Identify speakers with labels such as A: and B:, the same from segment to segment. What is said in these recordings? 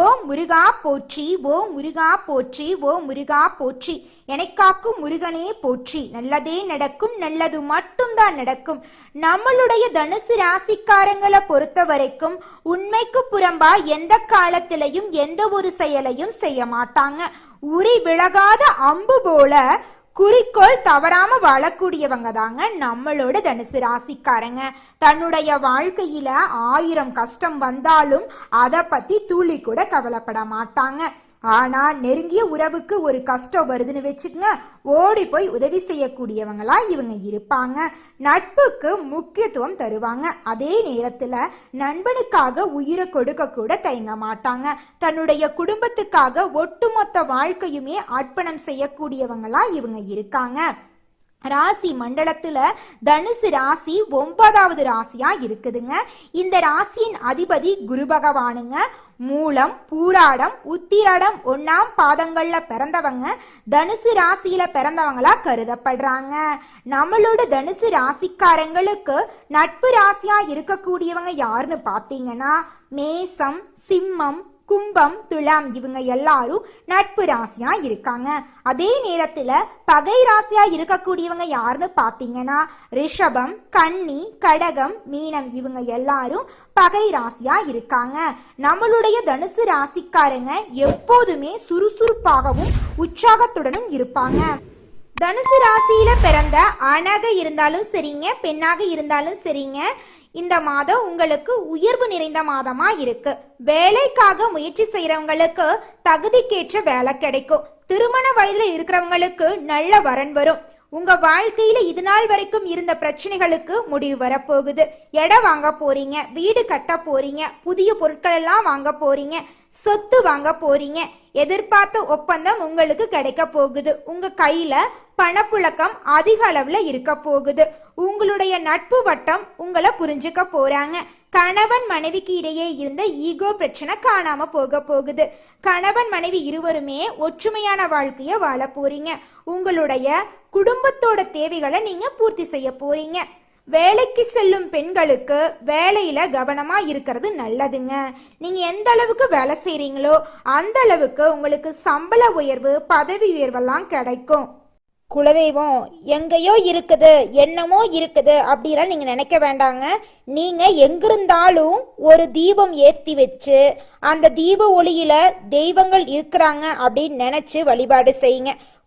A: ஓ முருகா போற்றி ஓ முருகா போற்றி ஓ முருகா போற்றி. எனக்காக்கும் முருகனே போற்றி. நல்லதே நடக்கும் நல்லது மட்டும்தான் நடக்கும். நம்மளுடைய தனுசு ராசிக்காரங்களை பொறுத்த வரைக்கும் உண்மைக்கு புறம்பா எந்த காலத்திலையும் எந்த ஒரு செயலையும் செய்ய மாட்டாங்க. உரி விலகாத அம்பு போல குறிக்கோள் தவறாம வாழக்கூடியவங்க தாங்க நம்மளோட தனுசு ராசிக்காரங்க. தன்னுடைய வாழ்க்கையில ஆயிரம் கஷ்டம் வந்தாலும் அதை பத்தி துளி கூட கவலைப்பட மாட்டாங்க. ஆனா நெருங்கிய உறவுக்கு ஒரு கஷ்டம் வருதுன்னு வச்சுக்கோங்க. ஓடி போய் உதவி செய்யக்கூடியவங்களா இவங்க இருப்பாங்க. நட்புக்கு முக்கியத்துவம் தருவாங்க. அதே நேரத்துல நண்பனுக்காக உயிரை கொடுக்க கூட தயங்க மாட்டாங்க. தன்னுடைய குடும்பத்துக்காக ஒட்டுமொத்த வாழ்க்கையுமே அர்ப்பணம் செய்யக்கூடியவங்களா இவங்க இருக்காங்க. ராசி மண்டலத்துல தனுசு ராசி ஒன்பதாவது ராசியா இருக்குதுங்க. இந்த ராசியின் அதிபதி குரு பகவானுங்க. மூலம் பூராடம் உத்திராடம் ஒன்னாம் பாதங்கள்ல பிறந்தவங்க. தனுசு ராசியில பிறந்தவங்களா கருதப்படுறாங்க. நம்மளோட தனுசு ராசிக்காரங்களுக்கு நட்பு ராசியா இருக்கக்கூடியவங்க யாருன்னு பாத்தீங்கன்னா மேசம் சிம்மம் கும்பம் துலாம் இவங்க எல்லாரும் நட்பு ராசியா இருக்காங்க. அதே நேரத்துல பகை ராசியா இருக்கக்கூடியவங்க யாருன்னு பாத்தீங்கன்னா ரிஷபம் கன்னி கடகம் மீனம் இவங்க எல்லாரும் பகை ராசியா இருக்காங்க. நம்மளுடைய தனுசு ராசிக்காரங்க எப்போதுமே சுறுசுறுப்பாகவும் உற்சாகத்துடனும் இருப்பாங்க. தனுசு ராசியில பிறந்த ஆணாக இருந்தாலும் சரிங்க பெண்ணாக இருந்தாலும் சரிங்க இந்த மாதம் உங்களுக்கு உயர்வு நிறைந்த மாதமா இருக்கு. வேலைக்காக முயற்சி செய்யறவங்களுக்கு தகுதிக்கேற்ற வேலை கிடைக்கும். திருமண வயதுல இருக்கிறவங்களுக்கு நல்ல வரன் வரும். உங்க வாழ்க்கையில இது நாள் வரைக்கும் இருந்த பிரச்சனைகளுக்கு முடிவு வரப்போகுது. இடம் வாங்க போறீங்க வீடு கட்ட போறீங்க புதிய பொருட்கள் எல்லாம் வாங்க போறீங்க சொத்து வாங்க போறீங்க. எதிர்பார்த்த ஒப்பந்தம் உங்களுக்கு கிடைக்க போகுது. உங்க கையில பணப்புழக்கம் அதிக அளவுல இருக்க போகுது. உங்களுடைய நட்பு வட்டம் உங்களை புரிஞ்சுக்க போறாங்க. கணவன் மனைவிக்கு இடையே இருந்த ஈகோ பிரச்சனை காணாம போக போகுது. கணவன் மனைவி இருவருமே ஒற்றுமையான வாழ்க்கைய வாழ போறீங்க. உங்களுடைய குடும்பத்தோட தேவைகளை நீங்க பூர்த்தி செய்ய போறீங்க. வேலைக்கு செல்லும் பெண்களுக்கு வேலையில கவனமா இருக்கிறது நல்லதுங்க. நீங்க எந்த அளவுக்கு வேலை செய்றீங்களோ அந்த அளவுக்கு உங்களுக்கு சம்பள உயர்வு பதவி உயர்வெல்லாம் கிடைக்கும். குலதெய்வம் எங்கேயோ இருக்குது என்னமோ இருக்குது அப்படிலாம் நீங்கள் நினைக்க வேண்டாங்க. நீங்கள் எங்கிருந்தாலும் ஒரு தீபம் ஏற்றி வச்சு அந்த தீப ஒளியில் தெய்வங்கள் இருக்கிறாங்க அப்படின்னு நினச்சி வழிபாடு செய்யுங்க.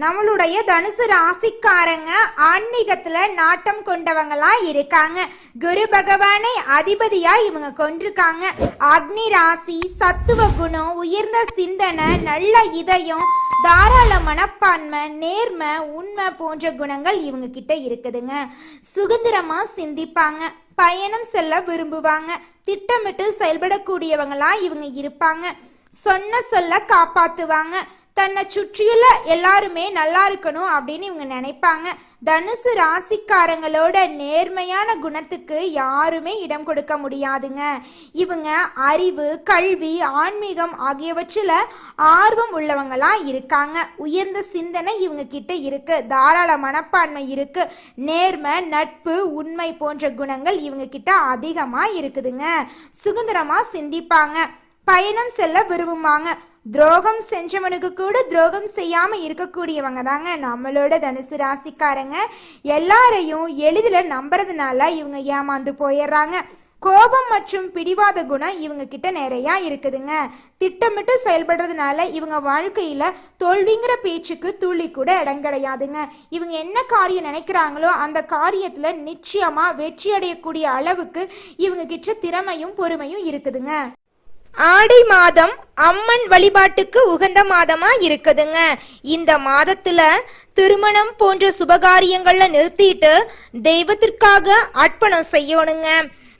A: நம்மளுடைய தனுசு ராசிக்காரங்க ஆன்மீகத்துல நாட்டம் கொண்டவங்களா இருக்காங்க. குரு பகவானை அதிபதியா இவங்க கொண்டிருக்காங்க. அக்னி ராசி சத்துவ குணம் உயர்ந்த சிந்தனை நல்ல இதயம் தாராள மனப்பான்மை நேர்மை உண்மை போன்ற குணங்கள் இவங்க கிட்ட இருக்குதுங்க. சுதந்திரமா சிந்திப்பாங்க. பயணம் செல்ல விரும்புவாங்க. திட்டமிட்டு செயல்படக்கூடியவங்களா இவங்க இருப்பாங்க. சொன்ன சொல்ல காப்பாத்துவாங்க. தன்னை சுற்றியுள்ள எல்லாருமே நல்லா இருக்கணும் அப்படின்னு இவங்க நினைப்பாங்க. தனுசு ராசிக்காரங்களோட நேர்மையான குணத்துக்கு யாருமே இடம் கொடுக்க முடியாதுங்க. இவங்க அறிவு கல்வி ஆன்மீகம் ஆகியவற்றில் ஆர்வம் உள்ளவங்களா இருக்காங்க. உயர்ந்த சிந்தனை இவங்க கிட்ட இருக்கு. தாராள மனப்பான்மை இருக்கு. நேர்மை நட்பு உண்மை போன்ற குணங்கள் இவங்க கிட்ட அதிகமாக இருக்குதுங்க. சுதந்திரமா சிந்திப்பாங்க. பயணம் செல்ல விரும்புவாங்க. துரோகம் செஞ்சவனுக்கு கூட துரோகம் செய்யாம இருக்கக்கூடியவங்க தாங்க நம்மளோட தனுசு ராசிக்காரங்க. எல்லாரையும் எளிதில் நம்புறதுனால இவங்க ஏமாந்து போயிடுறாங்க கோபம் மற்றும் பிடிவாத குணம் இவங்க கிட்ட நிறையா இருக்குதுங்க. திட்டமிட்டு செயல்படுறதுனால இவங்க வாழ்க்கையில தோல்விங்கிற பேச்சுக்கு துளி கூட இடம் கிடையாதுங்க. இவங்க என்ன காரியம் நினைக்கிறாங்களோ அந்த காரியத்துல நிச்சயமா வெற்றி அடையக்கூடிய அளவுக்கு இவங்க கிட்ட திறமையும் பொறுமையும் இருக்குதுங்க. ஆடி மாதம் அம்மன் வழிபாட்டுக்கு உகந்த மாதமா இருக்குதுங்க. இந்த மாதத்துல திருமணம் போன்ற சுபகாரியங்கள்ல நிறுத்திட்டு தெய்வத்திற்காக அர்ப்பணம் செய்யணுங்க.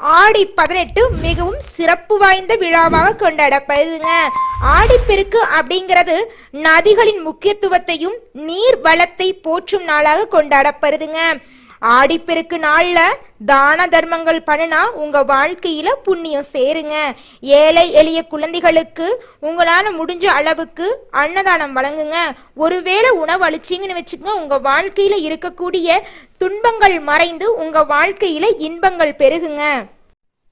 A: ஆடி பதினெட்டு மிகவும் சிறப்பு வாய்ந்த விழாவாக கொண்டாடப்படுதுங்க. ஆடிப்பெருக்கு அப்படிங்கிறது நதிகளின் முக்கியத்துவத்தையும் நீர் வளத்தை போற்றும் நாளாக கொண்டாடப்படுதுங்க. ஆடிப்பெருக்கு நாள்ல தான தர்மங்கள் பண்ணுனா உங்க வாழ்க்கையில புண்ணியம் சேருங்க. ஏழை எளிய குழந்தைகளுக்கு உங்களால முடிஞ்ச அளவுக்கு அன்னதானம் வழங்குங்க. ஒருவேளை உணவு அழிச்சிங்கன்னு வச்சுக்கோங்க உங்க வாழ்க்கையில இருக்கக்கூடிய துன்பங்கள் மறைந்து உங்க வாழ்க்கையில இன்பங்கள் பெருகுங்க.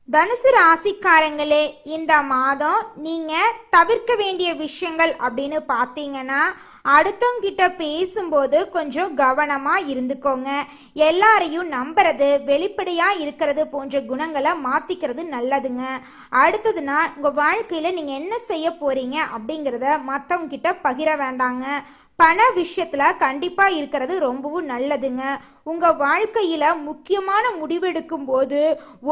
A: தனுசு ராசிக்காரங்களே இந்த மாதம் நீங்க தவிர்க்க வேண்டிய விஷயங்கள் அப்படின்னு பார்த்தீங்கன்னா அடுத்தவங்க கிட்ட பேசும்போது கொஞ்சம் கவனமா இருந்துக்கோங்க. எல்லாரையும் நம்புறது வெளிப்படையா இருக்கிறது போன்ற குணங்களை மாத்திக்கிறது நல்லதுங்க. அடுத்ததுனா உங்க வாழ்க்கையில நீங்க என்ன செய்ய போறீங்க அப்படிங்கிறத மற்றவங்க கிட்ட பகிர வேண்டாங்க. பண விஷயத்துல கண்டிப்பா இருக்கிறது ரொம்பவும் நல்லதுங்க. உங்க வாழ்க்கையில முக்கியமான முடிவெடுக்கும் போது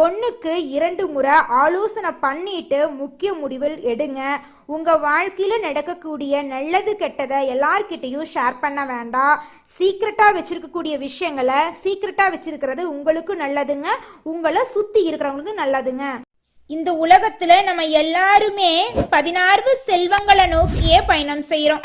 A: ஒன்றுக்கு இரண்டு முறை ஆலோசனை பண்ணிட்டு முக்கிய முடிவில் எடுங்க. உங்க வாழ்க்கையில நடக்கக்கூடிய நல்லது கெட்டதை எல்லார்கிட்டையும் ஷேர் பண்ண வேண்டாம். சீக்ரெட்டாக வச்சிருக்கக்கூடிய விஷயங்களை சீக்ரெட்டாக வச்சிருக்கிறது உங்களுக்கு நல்லதுங்க. உங்களை சுத்தி இருக்கிறவங்களுக்கு நல்லதுங்க. இந்த உலகத்துல நம்ம எல்லாருமே பதினாறு செல்வங்களை நோக்கியே பயணம் செய்யறோம்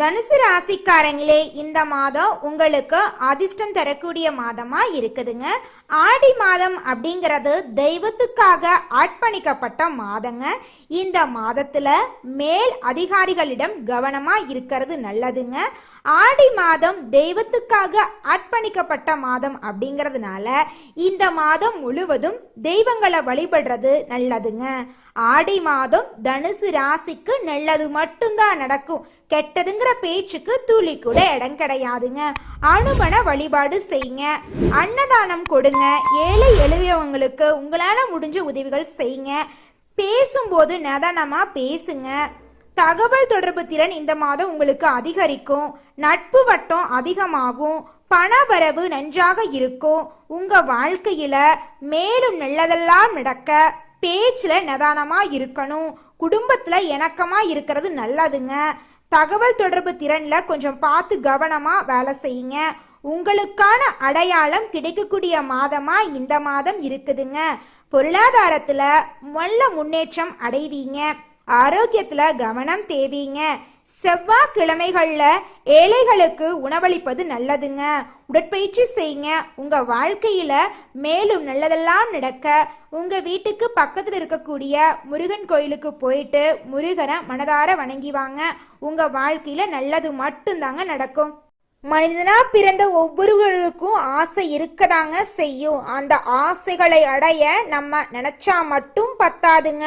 A: தனுசு ராசிக்காரங்களே இந்த மாதம் உங்களுக்கு அதிர்ஷ்டம் தரக்கூடிய மாதமா இருக்குதுங்க. ஆடி மாதம் அப்படிங்கிறது தெய்வத்துக்காக அர்ப்பணிக்கப்பட்ட மாதங்க. இந்த மாதத்துல மேல் அதிகாரிகளிடம் கவனமா இருக்கிறது நல்லதுங்க. ஆடி மாதம் தெய்வத்துக்காக அர்ப்பணிக்கப்பட்ட மாதம் அப்படிங்கிறதுனால இந்த மாதம் முழுவதும் தெய்வங்களை வழிபடுறது நல்லதுங்க. ஆடி மாதம் தனுசு ராசிக்கு நல்லது மட்டும்தான் நடக்கும். கெட்டதுங்கிற பேச்சுக்கு துளி கூட இடம் கிடையாதுங்க. அனுமன வழிபாடு செய்யுங்க. அன்னதானம் கொடுங்க. ஏழை எழுதியவங்களுக்கு உங்களால முடிஞ்ச உதவிகள் செய்யுங்க. பேசும்போது நதனமாக பேசுங்க. தகவல் தொடர்பு திறன் இந்த மாதம் உங்களுக்கு அதிகரிக்கும். நட்பு வட்டம் அதிகமாகும். பணவரவு நன்றாக இருக்கும். உங்க வாழ்க்கையில மேலும் நல்லதெல்லாம் நடக்க பேச்சில் நிதானமாக இருக்கணும். குடும்பத்தில் இணக்கமாக இருக்கிறது நல்லதுங்க. தகவல் தொடர்பு திறனில் கொஞ்சம் பார்த்து கவனமாக வேலை செய்யுங்க. உங்களுக்கான அடையாளம் கிடைக்கக்கூடிய மாதமாக இந்த மாதம் இருக்குதுங்க. பொருளாதாரத்தில் நல்ல முன்னேற்றம் அடைவீங்க. ஆரோக்கியத்தில் கவனம் தேவீங்க. செவ்வாய்க்கிழமைகளில் ஏழைகளுக்கு உணவளிப்பது நல்லதுங்க. உடற்பயிற்சி செய்யுங்க. உங்கள் வாழ்க்கையில் மேலும் நல்லதெல்லாம் நடக்க உங்கள் வீட்டுக்கு பக்கத்தில் இருக்கக்கூடிய முருகன் கோயிலுக்கு போயிட்டு முருகனை மனதார வணங்கி வாங்க. உங்கள் வாழ்க்கையில் நல்லது மட்டும்தாங்க நடக்கும். மனிதனா பிறந்த ஒவ்வொருவருக்கும் ஆசை இருக்கதாங்க செய்யும். அந்த ஆசைகளை அடைய நம்ம நினைச்சா மட்டும் பத்தாதுங்க.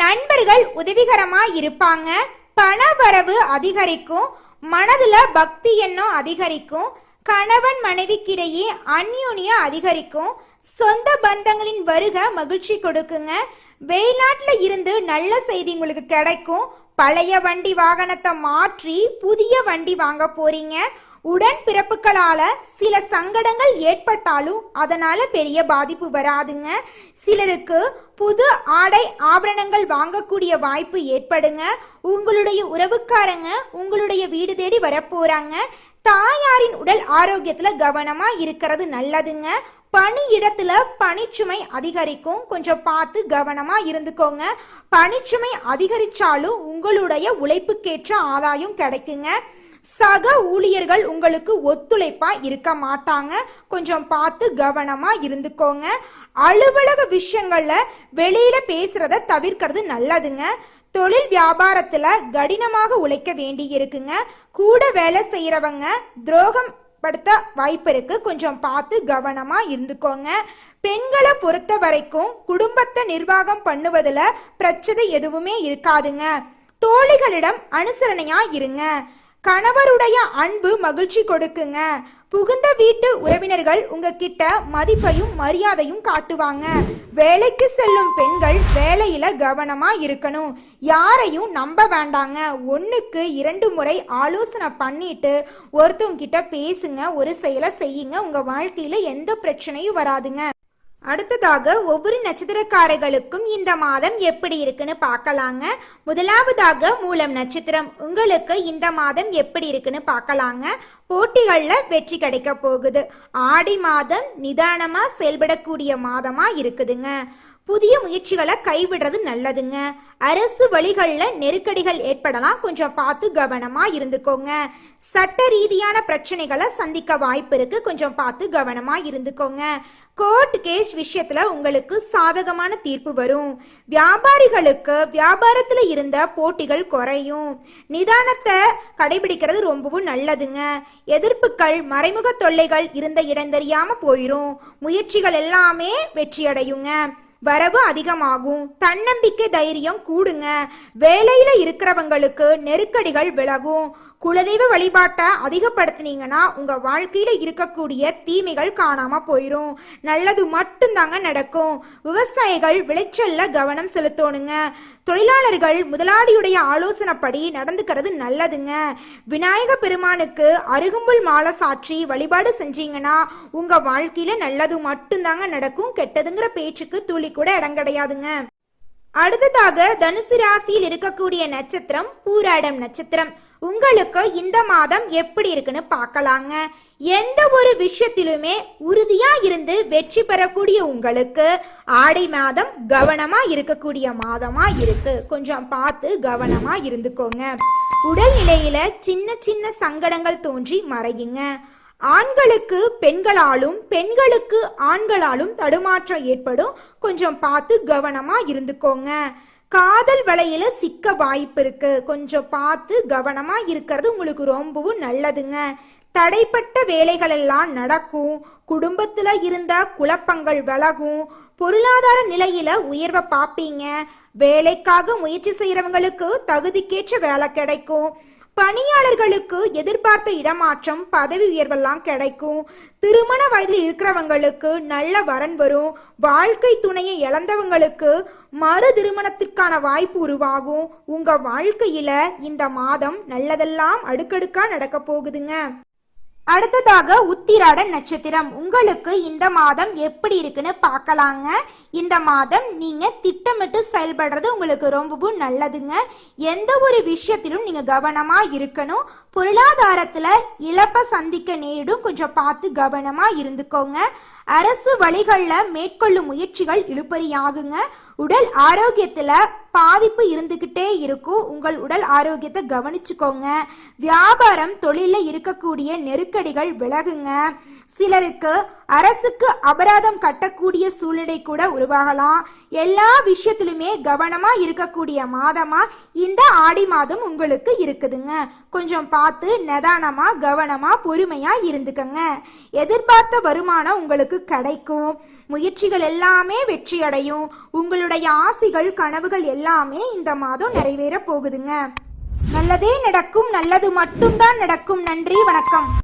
A: நண்பர்கள் உதவிகரமா இருப்பாங்க. பண வரவு அதிகரிக்கும். மனதுல பக்தி எண்ணம் அதிகரிக்கும். கணவன் மனைவிக்கிடையே அந்யோன்யம் அதிகரிக்கும். சொந்த பந்தங்களின் வருக மகிழ்ச்சி கொடுக்குங்க. வெளிநாட்டுல இருந்து நல்ல செய்தி உங்களுக்கு கிடைக்கும். பழைய வண்டி வாகனத்தை மாற்றி புதிய வண்டி வாங்க போறீங்க. உடன் பிறப்புகளால சில சங்கடங்கள் ஏற்பட்டாலும் அதனால பெரிய பாதிப்பு வராதுங்க. சிலருக்கு புது ஆடை ஆபரணங்கள் வாங்கக்கூடிய வாய்ப்பு ஏற்படுங்க. உங்களுடைய உறவுக்காரங்க உங்களுடைய வீடு தேடி வரப்போறாங்க. தாயாரின் உடல் ஆரோக்கியத்துல கவனமா இருக்கிறது நல்லதுங்க. பணியிடத்துல பணிச்சுமை அதிகரிக்கும். கொஞ்சம் பார்த்து கவனமா இருந்துக்கோங்க. பணிச்சுமை அதிகரிச்சாலும் உங்களுடைய உழைப்புக்கேற்ற ஆதாயம் கிடைக்குங்க. சக ஊழியர்கள் உங்களுக்கு ஒத்துழைப்பா இருக்க மாட்டாங்க. கொஞ்சம் பார்த்து கவனமா இருந்துக்கோங்க. அலுவலக விஷயங்கள்ல வெளியில பேசுறத தவிர்க்கிறது நல்லதுங்க. தொழில் வியாபாரத்துல கடினமாக உழைக்க வேண்டி இருக்குங்க. கூட வேலை செய்யறவங்க துரோகம் படுத்த வாய்ப்பு இருக்கு. கொஞ்சம் பார்த்து கவனமா இருந்துக்கோங்க. பெண்களை பொறுத்த வரைக்கும் குடும்பத்தை நிர்வாகம் பண்ணுவதுல பிரச்சனை எதுவுமே இருக்காதுங்க. தோழிகளிடம் அனுசரணையா இருங்க. கணவருடைய அன்பு மகிழ்ச்சி கொடுக்குங்க. புகுந்த வீட்டு உறவினர்கள் உங்ககிட்ட மதிப்பையும் மரியாதையும் காட்டுவாங்க. வேலைக்கு செல்லும் பெண்கள் வேலையில கவனமா இருக்கணும். யாரையும் நம்ப வேண்டாங்க. ஒன்றுக்கு இரண்டு முறை ஆலோசனை பண்ணிட்டு ஒருத்தவங்கிட்ட பேசுங்க. ஒரு செயலை செய்யுங்க. உங்க வாழ்க்கையில எந்த பிரச்சனையும் வராதுங்க. அடுத்ததாக ஒவ்வொரு நட்சத்திரக்காரர்களுக்கும் இந்த மாதம் எப்படி இருக்குன்னு பார்க்கலாங்க. முதலாவதாக மூலம் நட்சத்திரம் உங்களுக்கு இந்த மாதம் எப்படி இருக்குன்னு பார்க்கலாங்க. போட்டிகளில் வெற்றி கிடைக்க போகுது. ஆடி மாதம் நிதானமாக செயல்படக்கூடிய மாதமாக இருக்குதுங்க. புதிய முயற்சிகளை கைவிடுறது நல்லதுங்க. அரசு வழிகளில் நெருக்கடிகள் ஏற்படலாம். கொஞ்சம் பார்த்து கவனமா இருந்துக்கோங்க. சட்ட ரீதியான பிரச்சனைகளை சந்திக்க வாய்ப்பு இருக்கு. கொஞ்சம் பார்த்து கவனமா இருந்துக்கோங்க. கோர்ட் கேஸ் விஷயத்துல உங்களுக்கு சாதகமான தீர்ப்பு வரும். வியாபாரிகளுக்கு வியாபாரத்துல இருந்த போட்டிகள் குறையும். நிதானத்தை கடைபிடிக்கிறது ரொம்பவும் நல்லதுங்க. எதிர்ப்புகள் மறைமுக தொல்லைகள் இருந்த இடம் தெரியாம போயிரும். முயற்சிகள் எல்லாமே வெற்றியடையுங்க. வரவு அதிகமாகும். தன்னம்பிக்கை தைரியம் கூடுங்க. வேலையில இருக்கிறவங்களுக்கு நெருக்கடிகள் விலகும். குலதெய்வ வழிபாட்டை அதிகப்படுத்தினீங்கன்னா உங்க வாழ்க்கையில இருக்கக்கூடிய தீமைகள் காணாம போயிரும். நல்லது மட்டும்தாங்க நடக்கும். விவசாயிகள் விளைச்சல்ல கவனம் செலுத்தணுங்க. தொழிலாளர்கள் முதலாளியுடைய ஆலோசனைப்படி நடந்துக்கிறது நல்லதுங்க. விநாயக பெருமானுக்கு அருகும்புல் மாலை சாற்றி வழிபாடு செஞ்சீங்கன்னா உங்க வாழ்க்கையில நல்லது மட்டும்தாங்க நடக்கும். கெட்டதுங்கிற பேச்சுக்கு துளி கூட இடம் கிடையாதுங்க. அடுத்ததாக தனுசு ராசியில் இருக்கக்கூடிய நட்சத்திரம் பூராடம் நட்சத்திரம். உங்களுக்கு இந்த மாதம் எப்படி இருக்குன்னு பார்க்கலாங்க. எந்த ஒரு விஷயத்திலுமே உறுதியா இருந்து வெற்றி பெறக்கூடிய உங்களுக்கு ஆடை மாதம் கவனமா இருக்கக்கூடிய மாதமா இருக்கு. கொஞ்சம் பார்த்து கவனமா இருந்துக்கோங்க. உடல்நிலையில சின்ன சின்ன சங்கடங்கள் தோன்றி மறையுங்க. ஆண்களுக்கு பெண்களாலும் பெண்களுக்கு ஆண்களாலும் தடுமாற்றம் ஏற்படும். கொஞ்சம் பார்த்து கவனமா இருந்துக்கோங்க. காதல் வலையில சிக்க வாய்ப்பு இருக்கு. கொஞ்சம் பார்த்து கவனமா இருக்கிறது உங்களுக்கு ரொம்பவும் நல்லதுங்க. தடைப்பட்ட வேலைகள் எல்லாம் நடக்கும். குடும்பத்துல இருந்த குழப்பங்கள் விலகும். பொருளாதார நிலையில உயர்வை பார்ப்பீங்க. வேலைக்காக முயற்சி செய்யறவங்களுக்கு தகுதிக்கேற்ற வேலை கிடைக்கும். பணியாளர்களுக்கு எதிர்பார்த்த இடமாற்றம் பதவி உயர்வெல்லாம் கிடைக்கும். திருமண வயதில் இருக்கிறவங்களுக்கு நல்ல வரன் வரும். வாழ்க்கை துணையை இழந்தவங்களுக்கு மறு திருமணத்திற்கான வாய்ப்பு உருவாகும். உங்க வாழ்க்கையில இந்த மாதம் நல்லதெல்லாம் அடுக்கடுக்கா நடக்க போகுதுங்க. அடுத்ததாக உத்திராட நட்சத்திரம். உங்களுக்கு இந்த மாதம் எப்படி இருக்குன்னு பார்க்கலாங்க. இந்த மாதம் நீங்க திட்டமிட்டு செயல்படுறது உங்களுக்கு ரொம்பவும் நல்லதுங்க. எந்த ஒரு விஷயத்திலும் நீங்க கவனமா இருக்கணும். பொருளாதாரத்துல இழப்ப சந்திக்க நேரிடும். கொஞ்சம் பார்த்து கவனமா இருந்துக்கோங்க. அரசு வழிகளில் மேற்கொள்ளும் முயற்சிகள் இழுபறியாகுங்க. உடல் ஆரோக்கியத்தில் பாதிப்பு இருந்துக்கிட்டே இருக்கும். உங்கள் உடல் ஆரோக்கியத்தை கவனிச்சுக்கோங்க. வியாபாரம் தொழிலில் இருக்கக்கூடிய நெருக்கடிகள் விலகுங்க. சிலருக்கு அரசுக்கு அபராதம் கட்டக்கூடிய சூழ்நிலை கூட உருவாகலாம். எல்லா விஷயத்திலுமே கவனமா இருக்கக்கூடிய மாதமா இந்த ஆடி மாதம் உங்களுக்கு இருக்குதுங்க. கொஞ்சம் பார்த்து நிதானமா கவனமா பொறுமையா இருந்துக்கங்க. எதிர்பார்த்த வருமானம் உங்களுக்கு கிடைக்கும். முயற்சிகள் எல்லாமே வெற்றி அடையும் உங்களுடைய ஆசைகள் கனவுகள் எல்லாமே இந்த மாதம் நிறைவேற போகுதுங்க. நல்லதே நடக்கும் நல்லது மட்டும்தான் நடக்கும். நன்றி வணக்கம்.